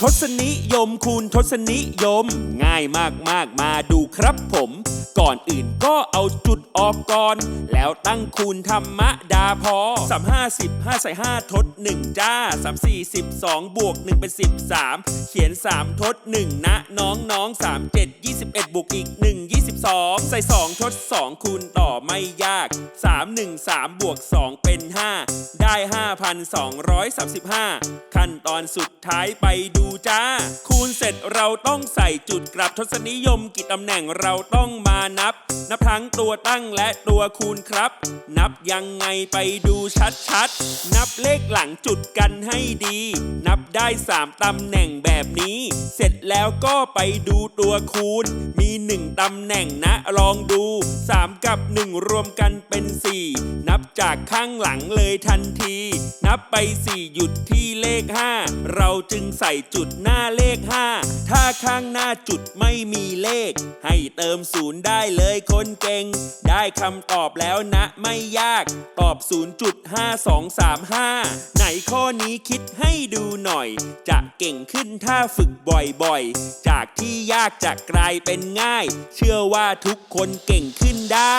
ทศนิยมคูณทศนิยม ง่ายมากมากๆมาดูครับผม ก่อนอื่นก็เอาจุดออกก่อน แล้วตั้งคูณธรรมดาพอสามห้าสิบห้าใส่ห้าทดหนึ่งจ้าสามสี่สิบสองบวกหนึ่งเป็นสิบสามเขียนสามทดหนึ่งนะน้องน้องสามเจ็ดยี่สิบเอ็ดบวกอีกหนึ่งยี่สิบสองใส่สองทดสองคูณต่อไม่ยากสามหนึ่งสามบวกสองเป็นห้าได้ห้าพันสองร้อยสามสิบห้าขั้นตอนสุดท้ายไปดูจ้า คูณเสร็จเราต้องใส่จุดกลับทศนิยมกี่ตำแหน่งเราต้องมานับ นับทั้งตัวตั้งและตัวคูณครับ นับยังไงไปดูชัดๆ นับเลขหลังจุดกันให้ดี นับได้ 3ตำแหน่งแบบนี้ เสร็จแล้วก็ไปดูตัวคูณ มี 1ตำแหน่งนะลองดู 3 กับ 1 รวมกันเป็น 4 นับจากข้างหลังเลยทันที นับไป 4 หยุด เราจึงใส่จุดหน้าเลข 5 ถ้าข้างหน้าจุดไม่มีเลข ให้เติมศูนย์ได้เลยคนเก่ง ได้คำตอบแล้วนะไม่ยาก ตอบ 0.5235 ไหนข้อนี้คิดให้ดูหน่อย จะเก่งขึ้นถ้าฝึกบ่อยๆ จากที่ยากจะกลายเป็นง่าย เชื่อว่าทุกคนเก่งขึ้นได้